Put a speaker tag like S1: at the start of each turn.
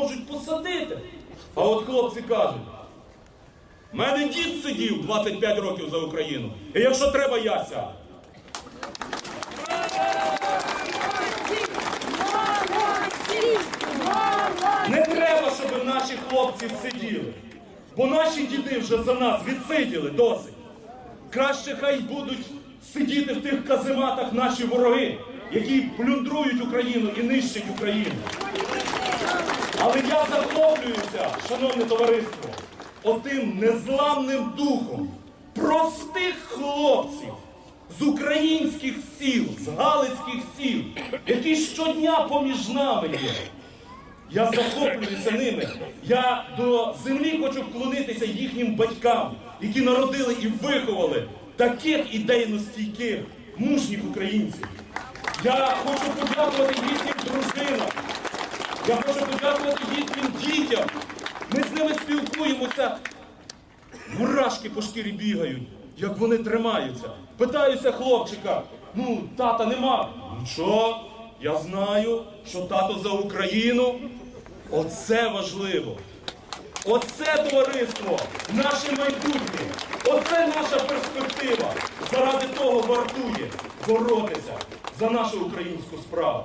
S1: можуть посадити. А от хлопці кажуть, в мене дід сидів 25 років за Україну. І якщо треба, я сяду. Не треба, щоб наші хлопці сиділи. Бо наші діди вже за нас відсиділи досить. Краще хай будуть сидіти в тих казематах наші вороги, які плюндрують Україну і нищать Україну. Але я захоплююся, шановне товариство, отим незламним духом простих хлопців з українських сіл, з галицьких сіл, які щодня поміж нами є. Я захоплююся ними. Я до землі хочу вклонитися їхнім батькам, які народили і виховали таких ідейно стійких, мужніх українців. Я хочу подякувати їхнім дружинам. Я хочу подякувати їхнім дітям. Ми з ними спілкуємося. Мурашки по шкірі бігають, як вони тримаються. Питаюся хлопчика, ну, тата нема. Ну що? Я знаю, що тато за Україну. Оце важливо. Оце товариство, наше майбутнє. Оце наша перспектива. Заради того вартує боротися за нашу українську справу.